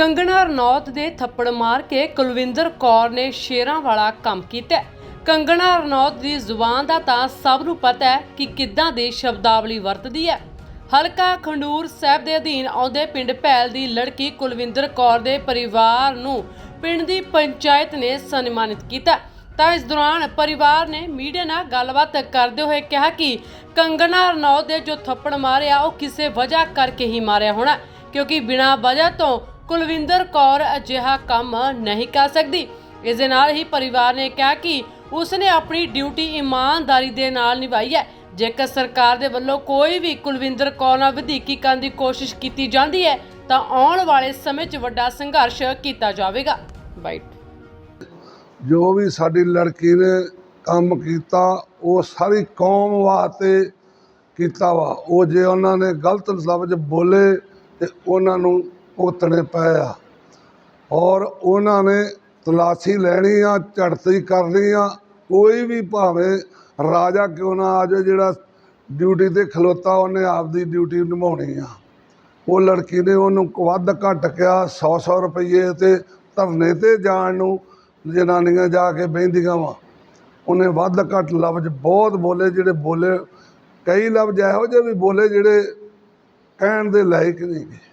ਕੰਗਣਾ ਰਣੌਤ ਦੇ ਥੱਪੜ ਮਾਰ ਕੇ ਕੁਲਵਿੰਦਰ ਕੌਰ ਨੇ ਸ਼ੇਰਾਂ ਵਾਲਾ ਕੰਮ ਕੀਤਾ ਕੰਗਣਾ ਰਣੌਤ ਦੀ ਜ਼ੁਬਾਨ ਦਾ ਤਾਂ ਸਭ ਨੂੰ ਪਤਾ ਹੈ ਕਿ ਕਿੱਦਾਂ ਦੀ ਸ਼ਬਦਾਵਲੀ ਵਰਤਦੀ ਹੈ। ਹਲਕਾ ਖੰਡੂਰ ਸਾਹਿਬ ਦੇ ਅਧੀਨ ਆਉਂਦੇ ਪਿੰਡ ਭੈਲ ਦੀ ਲੜਕੀ ਕੁਲਵਿੰਦਰ ਕੌਰ ਦੇ ਪਰਿਵਾਰ ਨੂੰ ਪਿੰਡ ਦੀ ਪੰਚਾਇਤ ਨੇ ਸਨਮਾਨਿਤ ਕੀਤਾ ਤਾਂ ਇਸ ਦੌਰਾਨ ਪਰਿਵਾਰ ਨੇ ਮੀਡੀਆ ਨਾਲ ਗੱਲਬਾਤ ਕਰਦੇ ਹੋਏ ਕਿਹਾ ਕਿ ਕੰਗਣਾ ਰਣੌਤ ਦੇ ਜੋ ਥੱਪੜ ਮਾਰਿਆ, ਉਹ ਕਿਸੇ ਵਜ੍ਹਾ ਕਰਕੇ ਹੀ ਮਾਰਿਆ ਹੋਣਾ ਕਿਉਂਕਿ ਬਿਨਾਂ ਵਜ੍ਹਾ ਤੋਂ ਕੁਲਵਿੰਦਰ ਕੌਰ ਅਜਿਹਾ ਕੰਮ ਨਹੀਂ ਕਰ ਸਕਦੀ। ਇਸ ਦੇ ਨਾਲ ਹੀ ਪਰਿਵਾਰ ਨੇ ਕਿਹਾ ਕਿ ਉਸਨੇ ਆਪਣੀ ਡਿਊਟੀ ਇਮਾਨਦਾਰੀ ਦੇ ਨਾਲ ਨਿਭਾਈ ਹੈ। ਜੇਕਰ ਸਰਕਾਰ ਦੇ ਵੱਲੋਂ ਕੋਈ ਵੀ ਕੁਲਵਿੰਦਰ ਕੌਰ ਨਾਲ ਵਧੀਕੀ ਕਰਨ ਦੀ ਕੋਸ਼ਿਸ਼ ਕੀਤੀ ਜਾਂਦੀ ਹੈ, ਤਾਂ ਆਉਣ ਵਾਲੇ ਸਮੇਂ 'ਚ ਵੱਡਾ ਸੰਘਰਸ਼ ਕੀਤਾ ਜਾਵੇਗਾ। ਬਾਈਟ ਜੋ ਵੀ ਸਾਡੀ ਲੜਕੀ ਨੇ ਕੰਮ ਕੀਤਾ, ਉਹ ਸਾਰੀ ਕੌਮ ਵਾਸਤੇ ਕੀਤਾ ਵਾ। ਉਹ ਜੇ ਉਹਨਾਂ ਨੇ ਗਲਤ ਲਫ਼ਜ਼ ਬੋਲੇ ਤੇ ਉਹਨਾਂ ਨੂੰ ਭੁਗਤਣੇ ਪਏ ਆ। ਔਰ ਉਹਨਾਂ ਨੇ ਤਲਾਸ਼ੀ ਲੈਣੀ ਆ, ਝੜਤੀ ਕਰਨੀ ਆ। ਕੋਈ ਵੀ ਭਾਵੇਂ ਰਾਜਾ ਕਿਉਂ ਨਾ ਆ ਜਾਵੇ, ਜਿਹੜਾ ਡਿਊਟੀ ਤੇ ਖਲੋਤਾ, ਉਹਨੇ ਆਪਦੀ ਡਿਊਟੀ ਨਿਭਾਉਣੀ ਆ। ਉਹ ਲੜਕੀ ਨੇ ਉਹਨੂੰ ਵੱਧ ਘੱਟ ਕਿਹਾ 100 100 ਰੁਪਏ ਤੇ ਧਰਨੇ ਤੇ ਜਾਣ ਨੂੰ ਜਨਾਨੀਆਂ ਜਾ ਕੇ ਬਹਿੰਦੀਆਂ ਵਾ। ਉਹਨੇ ਵੱਧ ਘੱਟ ਲਫ਼ਜ਼ ਬਹੁਤ ਬੋਲੇ, ਜਿਹੜੇ ਬੋਲੇ, ਕਈ ਲਫ਼ਜ਼ ਇਹੋ ਜਿਹੇ ਵੀ ਬੋਲੇ ਜਿਹੜੇ ਕਹਿਣ ਦੇ ਲਾਇਕ ਨਹੀਂ ਗੇ।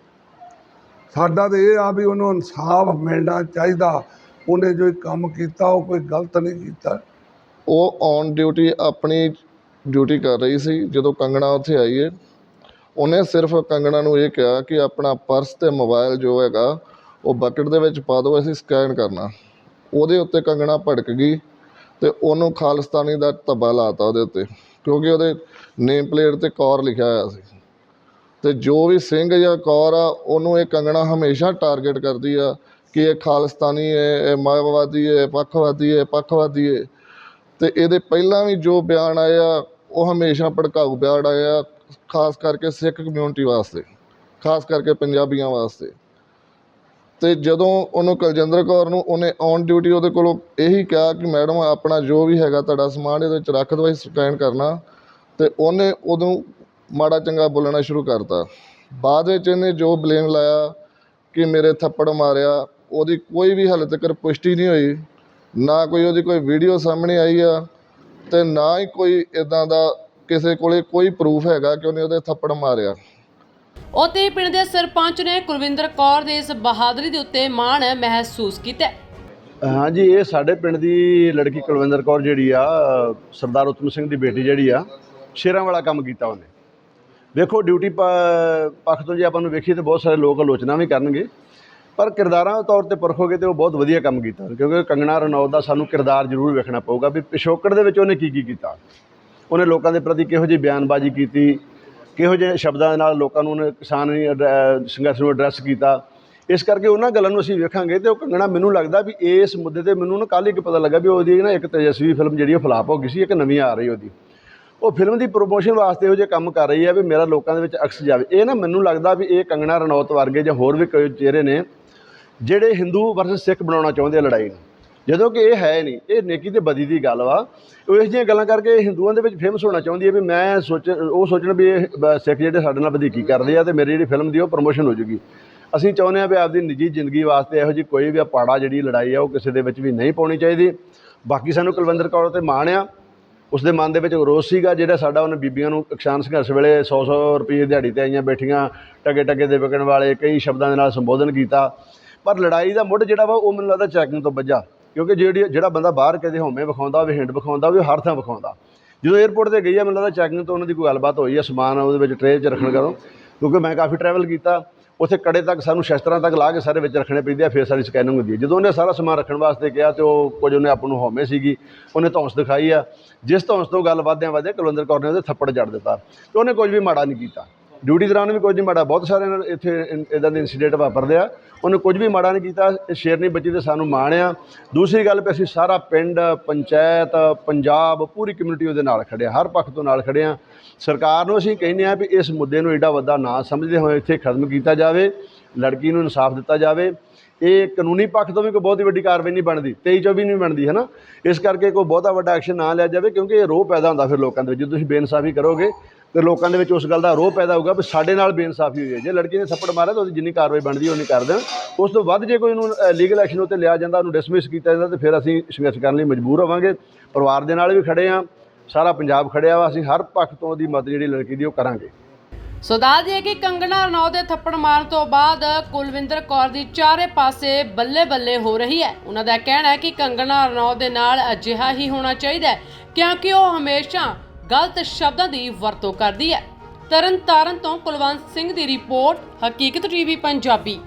ਸਾਡਾ ਤੇ ਇਹ ਆ ਵੀ ਉਹਨੂੰ ਇਨਸਾਫ ਮਿਲਣਾ ਚਾਹੀਦਾ। ਉਹਨੇ ਜੋ ਕੰਮ ਕੀਤਾ, ਉਹ ਕੋਈ ਗਲਤ ਨਹੀਂ ਕੀਤਾ। ਉਹ ਔਨ ਡਿਊਟੀ ਆਪਣੀ ਡਿਊਟੀ ਕਰ ਰਹੀ ਸੀ, ਜਦੋਂ ਕੰਗਣਾ ਉੱਥੇ ਆਈ ਹੈ ਉਹਨੇ ਸਿਰਫ ਕੰਗਣਾ ਨੂੰ ਇਹ ਕਿਹਾ ਕਿ ਆਪਣਾ ਪਰਸ ਤੇ ਮੋਬਾਈਲ ਜੋ ਹੈਗਾ, ਉਹ ਬਕਟ ਦੇ ਵਿੱਚ ਪਾ ਦਿਓ, ਅਸੀਂ ਸਕੈਨ ਕਰਨਾ। ਉਹਦੇ ਉੱਤੇ ਕੰਗਣਾ ਭੜਕ ਗਈ ਤੇ ਉਹਨੂੰ ਖਾਲਿਸਤਾਨੀ ਦਾ ਧੱਬਾ ਲਾਤਾ ਉਹਦੇ ਉੱਤੇ, ਕਿਉਂਕਿ ਉਹਦੇ ਨੇਮ ਪਲੇਟ ਤੇ ਕੌਰ ਲਿਖਿਆ ਹੋਇਆ ਸੀ। ਤੇ ਜੋ ਵੀ ਸਿੰਘ ਜਾਂ ਕੌਰ ਆ, ਉਹਨੂੰ ਇਹ ਕੰਗਣਾ ਹਮੇਸ਼ਾ ਟਾਰਗੇਟ ਕਰਦੀ ਆ ਕਿ ਇਹ ਖਾਲਿਸਤਾਨੀ ਹੈ ਇਹ ਮਾਓਵਾਦੀ ਹੈ ਪੱਖਵਾਦੀ ਹੈ ਪੱਖਵਾਦੀ ਹੈ ਤੇ ਇਹਦੇ ਪਹਿਲਾਂ ਵੀ ਜੋ ਬਿਆਨ ਆਏ ਆ, ਉਹ ਹਮੇਸ਼ਾ ਭੜਕਾਊ ਬਿਆਨ ਆਏ ਆ, ਖਾਸ ਕਰਕੇ ਸਿੱਖ ਕਮਿਊਨਿਟੀ ਵਾਸਤੇ, ਖਾਸ ਕਰਕੇ ਪੰਜਾਬੀਆਂ ਵਾਸਤੇ। ਤੇ ਜਦੋਂ ਉਹਨੂੰ ਕੁਲਜਿੰਦਰ ਕੌਰ ਨੂੰ ਉਹਨੇ ਔਨ ਡਿਊਟੀ ਉਹਦੇ ਕੋਲੋਂ ਇਹੀ ਕਿਹਾ ਕਿ ਮੈਡਮ ਆਪਣਾ ਜੋ ਵੀ ਹੈਗਾ ਤੁਹਾਡਾ ਸਮਾਨ ਇਹਦੇ ਵਿੱਚ ਰੱਖ ਦਿਓ, ਅਸੀਂ ਸਕੈਨ ਕਰਨਾ। ਤੇ ਉਹਨੇ ਉਦੋਂ ਮਾੜਾ ਚੰਗਾ ਬੋਲਣਾ ਸ਼ੁਰੂ ਕਰਤਾ। ਬਾਅਦ ਵਿੱਚ ਇਹਨੇ ਜੋ ਬਲੇਮ ਲਾਇਆ ਕਿ ਮੇਰੇ ਥੱਪੜ ਮਾਰਿਆ ਉਹਦੀ ਕੋਈ ਵੀ ਹਾਲੇ ਤੱਕ ਪੁਸ਼ਟੀ ਨਹੀਂ ਹੋਈ। ਨਾ ਕੋਈ ਉਹਦੀ ਕੋਈ ਵੀਡੀਓ ਸਾਹਮਣੇ ਆਈ ਆ ਤੇ ਨਾ ਹੀ ਕੋਈ ਇਦਾਂ ਦਾ ਕਿਸੇ ਕੋਲੇ ਕੋਈ ਪ੍ਰੂਫ ਹੈਗਾ ਕਿ ਉਹਨੇ ਉਹਦੇ ਥੱਪੜ ਮਾਰਿਆ। ਉਤੇ ਪਿੰਡ ਦੇ ਸਰਪੰਚ ਨੇ ਕੁਲਵਿੰਦਰ ਕੌਰ ਦੇ ਇਸ ਬਹਾਦਰੀ ਦੇ ਉੱਤੇ ਮਾਣ ਮਹਿਸੂਸ ਕੀਤਾ। ਹੈ। ਹਾਂਜੀ ਇਹ ਸਾਡੇ ਪਿੰਡ ਦੀ ਲੜਕੀ ਕੁਲਵਿੰਦਰ ਕੌਰ ਜਿਹੜੀ ਆ ਸਰਦਾਰ ਉਤਮ ਸਿੰਘ ਦੀ ਬੇਟੀ ਜਿਹੜੀ ਆ ਸ਼ੇਰਾਂ ਵਾਲਾ ਕੰਮ ਕੀਤਾ ਉਹਨੇ। ਵੇਖੋ, ਡਿਊਟੀ ਪ- ਪੱਖ ਤੋਂ ਜੇ ਆਪਾਂ ਨੂੰ ਵੇਖੀਏ ਤਾਂ ਬਹੁਤ ਸਾਰੇ ਲੋਕ ਆਲੋਚਨਾ ਵੀ ਕਰਨਗੇ। ਪਰ ਕਿਰਦਾਰਾਂ ਦੇ ਤੌਰ ਤੇ ਪਰਖੋਗੇ ਤੇ ਉਹ ਬਹੁਤ ਵਧੀਆ ਕੰਮ ਕੀਤਾ। ਕਿਉਂਕਿ ਕੰਗਣਾ ਰਣੌਤ ਦਾ ਸਾਨੂੰ ਕਿਰਦਾਰ ਜ਼ਰੂਰ ਵੇਖਣਾ ਪਊਗਾ ਵੀ ਪਿਛੋਕੜ ਦੇ ਵਿੱਚ ਉਹਨੇ ਕੀ ਕੀ ਕੀਤਾ। ਉਹਨੇ ਲੋਕਾਂ ਦੇ ਪ੍ਰਤੀ ਕਿਹੋ ਜਿਹੀ ਬਿਆਨਬਾਜ਼ੀ ਕੀਤੀ, ਕਿਹੋ ਜਿਹੇ ਸ਼ਬਦਾਂ ਦੇ ਨਾਲ ਲੋਕਾਂ ਨੂੰ ਉਹਨੇ ਕਿਸਾਨ ਸੰਘਰਸ਼ ਨੂੰ ਐਡਰੈਸ ਕੀਤਾ। ਇਸ ਕਰਕੇ ਉਹਨਾਂ ਗੱਲਾਂ ਨੂੰ ਅਸੀਂ ਵੇਖਾਂਗੇ ਤੇ ਉਹ ਕੰਗਣਾ ਮੈਨੂੰ ਲੱਗਦਾ ਵੀ ਇਸ ਮੁੱਦੇ ਤੇ ਮੈਨੂੰ ਨਾ ਕੱਲ੍ਹ ਇੱਕ ਪਤਾ ਲੱਗਾ ਵੀ ਉਹਦੀ ਨਾ ਇੱਕ ਤੇਜਸਵੀ ਫਿਲਮ ਜਿਹੜੀ ਉਹ ਫਲਾਪ ਹੋ ਗਈ ਸੀ, ਇੱਕ ਨਵੀਂ ਆ ਰਹੀ ਉਹਦੀ। ਉਹ ਫਿਲਮ ਦੀ ਪ੍ਰੋਮੋਸ਼ਨ ਵਾਸਤੇ ਇਹੋ ਜਿਹੇ ਕੰਮ ਕਰ ਰਹੀ ਹੈ ਵੀ ਮੇਰਾ ਲੋਕਾਂ ਦੇ ਵਿੱਚ ਅਕਸ ਜਾਵੇ। ਇਹ ਨਾ ਮੈਨੂੰ ਲੱਗਦਾ ਵੀ ਇਹ ਕੰਗਣਾ ਰਣੌਤ ਵਰਗੇ ਜਾਂ ਹੋਰ ਵੀ ਕੋਈ ਚਿਹਰੇ ਨੇ, ਜਿਹੜੇ ਹਿੰਦੂ ਵਰਸਸ ਸਿੱਖ ਬਣਾਉਣਾ ਚਾਹੁੰਦੇ ਆ ਲੜਾਈ ਨੂੰ। ਜਦੋਂ ਕਿ ਇਹ ਹੈ ਨਹੀਂ, ਇਹ ਨੇਕੀ ਤੇ ਬਦੀ ਦੀ ਗੱਲ ਵਾ। ਉਹ ਇਸ ਜਿਹੀਆਂ ਗੱਲਾਂ ਕਰਕੇ ਹਿੰਦੂਆਂ ਦੇ ਵਿੱਚ ਫੇਮਸ ਹੋਣਾ ਚਾਹੁੰਦੀ ਹੈ ਵੀ ਮੈਂ ਸੋਚ, ਉਹ ਸੋਚਣ ਵੀ ਇਹ ਬ- ਸਿੱਖ ਜਿਹੜੇ ਸਾਡੇ ਨਾਲ ਵਧੀਕੀ ਕਰਦੇ ਆ ਤੇ ਮੇਰੀ ਜਿਹੜੀ ਫਿਲਮ ਦੀ ਉਹ ਪ੍ਰੋਮੋਸ਼ਨ ਹੋ ਜੂਗੀ। ਅਸੀਂ ਚਾਹੁੰਦੇ ਆ ਵੀ ਆਪਦੀ ਨਿੱਜੀ ਜ਼ਿੰਦਗੀ ਵਾਸਤੇ ਇਹੋ ਜਿਹੀ ਕੋਈ ਵੀ ਪਾੜਾ ਜਿਹੜੀ ਲੜਾਈ ਆ ਉਹ ਕਿਸੇ ਦੇ ਵਿੱਚ ਵੀ ਨਹੀਂ ਪਾਉਣੀ ਚਾਹੀਦੀ। ਬਾਕੀ ਸਾਨੂੰ ਕੁਲਵਿੰਦਰ ਕੌਰ ਤੇ ਮਾਣ ਆ। ਉਸ ਦੇ ਮਨ ਦੇ ਵਿੱਚ ਰੋਸ ਸੀਗਾ, ਜਿਹੜਾ ਸਾਡਾ ਉਹਨੇ ਬੀਬੀਆਂ ਨੂੰ ਕਿਸਾਨ ਸੰਘਰਸ਼ ਵੇਲੇ 100-100 ਰੁਪਏ ਦਿਹਾੜੀ ਤੇ ਆਈਆਂ ਬੈਠੀਆਂ ਟਕੇ ਟਕੇ ਦੇ ਵਿਕਣ ਵਾਲੇ, ਕਈ ਸ਼ਬਦਾਂ ਦੇ ਨਾਲ ਸੰਬੋਧਨ ਕੀਤਾ। ਪਰ ਲੜਾਈ ਦਾ ਮੁੱਢ ਜਿਹੜਾ ਵਾ, ਉਹ ਮੈਨੂੰ ਲੱਗਦਾ ਚੈਕਿੰਗ ਤੋਂ ਵੱਜਾ। ਕਿਉਂਕਿ ਜਿਹੜੀ, ਜਿਹੜਾ ਬੰਦਾ ਬਾਹਰ ਕਿਤੇ ਹੋਮੇ ਵਿਖਾਉਂਦਾ, ਹੋਵੇ ਹਿੰਡ ਵਿਖਾਉਂਦਾ, ਹੋਵੇ ਉਹ ਹਰ ਥਾਂ ਵਿਖਾਉਂਦਾ। ਜਦੋਂ 에ਅਰਪੋਰਟ ਤੇ ਗਈ ਆ, ਮੈਨੂੰ ਲੱਗਦਾ ਚੈਕਿੰਗ ਤੋਂ ਉਹਨਾਂ ਦੀ ਕੋਈ ਗੱਲਬਾਤ ਹੋਈ ਆ, ਸਮਾਨ ਉਹਦੇ ਵਿੱਚ ਟ੍ਰੇ 'ਚ ਰੱਖਣ ਕਰੋ। ਕਿਉਂਕਿ ਮੈਂ ਕਾਫੀ ਟਰੈਵਲ ਕੀਤਾ। ਉੱਥੇ ਕੜੇ ਤੱਕ ਸਾਨੂੰ ਸ਼ਸਤਰਾਂ ਤੱਕ ਲਾ ਕੇ ਸਾਰੇ ਵਿੱਚ ਰੱਖਣੇ ਪੈਂਦੇ ਆ, ਫਿਰ ਸਾਰੀ ਸਕੈਨਿੰਗ ਹੁੰਦੀ ਹੈ। ਜਦੋਂ ਉਹਨੇ ਸਾਰਾ ਸਮਾਨ ਰੱਖਣ ਵਾਸਤੇ ਕਿਹਾ ਤੇ ਉਹ ਕੁਝ ਉਹਨੇ ਆਪ ਨੂੰ ਹਉਮੈ ਸੀਗੀ, ਉਹਨੇ ਧੌਂਸ ਦਿਖਾਈ ਆ। ਜਿਸ ਧੌਂਸ ਤੋਂ ਗੱਲ ਵਧਦਿਆਂ ਵਧਦਿਆਂ ਕੁਲਵਿੰਦਰ ਕੌਰ ਨੇ ਉਹਦੇ ਥੱਪੜ ਜੜ ਦਿੱਤਾ ਤੇ ਉਹਨੇ ਕੁਝ ਵੀ ਮਾੜਾ ਨਹੀਂ ਕੀਤਾ। ਡਿਊਟੀ ਦੌਰਾਨ ਵੀ ਕੁਝ ਨਹੀਂ, ਮਾੜਾ, ਬਹੁਤ ਸਾਰੇ ਨਾਲ ਇੱਥੇ ਇਦਾਂ ਦੇ ਇਨਸੀਡੈਂਟ ਵਾਪਰਦੇ ਆ। ਉਹਨੇ ਕੁਝ ਵੀ ਮਾੜਾ ਨਹੀਂ ਕੀਤਾ, ਇਹ ਸ਼ੇਰਨੀ ਬੱਚੀ ਤੇ ਸਾਨੂੰ ਮਾਣ ਆ ਦੂਸਰੀ ਗੱਲ ਵੀ ਅਸੀਂ ਸਾਰਾ ਪਿੰਡ, ਪੰਚਾਇਤ, ਪੰਜਾਬ, ਪੂਰੀ ਕਮਿਊਨਿਟੀ ਉਹਦੇ ਨਾਲ ਖੜੇ ਹਰ ਪੱਖ ਤੋਂ ਨਾਲ ਖੜੇ ਆ ਸਰਕਾਰ ਨੂੰ ਅਸੀਂ ਕਹਿੰਦੇ ਆ ਵੀ ਇਸ ਮੁੱਦੇ ਨੂੰ ਏਡਾ ਵੱਡਾ ਨਾ ਸਮਝਦੇ ਹੋਏ ਇੱਥੇ ਖਤਮ ਕੀਤਾ ਜਾਵੇ, ਲੜਕੀ ਨੂੰ ਇਨਸਾਫ ਦਿੱਤਾ ਜਾਵੇ। ਇਹ ਕਾਨੂੰਨੀ ਪੱਖ ਤੋਂ ਵੀ ਕੋਈ ਬਹੁਤੀ ਵੱਡੀ ਕਾਰਵਾਈ ਨਹੀਂ ਬਣਦੀ 23 24 ਨਹੀਂ ਬਣਦੀ ਹੈ ਨਾ ਇਸ ਕਰਕੇ ਕੋਈ ਬਹੁਤਾ ਵੱਡਾ ਐਕਸ਼ਨ ਨਾ ਲਿਆ ਜਾਵੇ, ਕਿਉਂਕਿ ਇਹ ਰੋਹ ਪੈਦਾ ਹੁੰਦਾ ਫਿਰ ਲੋਕਾਂ ਦੇ ਵਿੱਚ, ਜਦੋਂ ਤੁਸੀਂ ਬੇਇਨਸਾਫੀ ਕਰੋਗੇ ਤੇ ਲੋਕਾਂ ਦੇ ਵਿੱਚ ਉਸ ਗੱਲ ਦਾ ਰੋਹ ਪੈਦਾ ਹੋਊਗਾ ਵੀ ਸਾਡੇ ਨਾਲ ਬੇਇਨਸਾਫੀ ਹੋਈ ਹੈ। ਜੇ ਲੜਕੀ ਨੇ ਥੱਪੜ ਮਾਰਿਆ ਤਾਂ ਉਹਦੀ ਜਿੰਨੀ ਕਾਰਵਾਈ ਬਣਦੀ ਹੈ ਉਨੀ ਕਰ ਦੇਣ। ਉਸ ਤੋਂ ਵੱਧ ਜੇ ਕੋਈ ਉਹਨੂੰ ਲੀਗਲ ਐਕਸ਼ਨ ਉੱਤੇ ਲਿਆ ਜਾਂਦਾ, ਉਹਨੂੰ ਡਿਸਮਿਸ ਕੀਤਾ ਜਾਂਦਾ, ਤੇ ਫਿਰ ਅਸੀਂ ਸੰਘਰਸ਼ ਕਰਨ ਲਈ ਮਜਬੂਰ ਹੋਵਾਂਗੇ। ਪਰਿਵਾਰ ਦੇ ਨਾਲ ਵੀ ਖੜੇ ਆ ਸਾਰਾ ਪੰਜਾਬ ਖੜਿਆ ਵਾ। ਅਸੀਂ ਹਰ ਪੱਖ ਤੋਂ ਉਹਦੀ ਮਦਦ ਜਿਹੜੀ ਲੜਕੀ ਦੀ ਉਹ ਕਰਾਂਗੇ। ਸੋ ਦੱਸ ਦਈਏ ਕਿ ਕੰਗਣਾ ਰਣੌਤ ਦੇ ਥੱਪੜ ਮਾਰਨ ਤੋਂ ਬਾਅਦ ਕੁਲਵਿੰਦਰ ਕੌਰ ਦੀ ਚਾਰੇ ਪਾਸੇ ਬੱਲੇ ਬੱਲੇ ਹੋ ਰਹੀ ਹੈ। ਉਹਨਾਂ ਦਾ ਕਹਿਣਾ ਹੈ ਕਿ ਕੰਗਣਾ ਰਣੌਤ ਦੇ ਨਾਲ ਅਜਿਹਾ ਹੀ ਹੋਣਾ ਚਾਹੀਦਾ ਹੈ, ਕਿਉਂਕਿ ਉਹ ਹਮੇਸ਼ਾ ਗਲਤ ਸ਼ਬਦਾਂ ਦੀ ਵਰਤੋਂ ਕਰਦੀ ਹੈ। ਤਰਨਤਾਰਨ ਤੋਂ ਕੁਲਵੰਤ ਸਿੰਘ ਦੀ ਰਿਪੋਰਟ, ਹਕੀਕਤ ਟੀਵੀ, ਪੰਜਾਬੀ।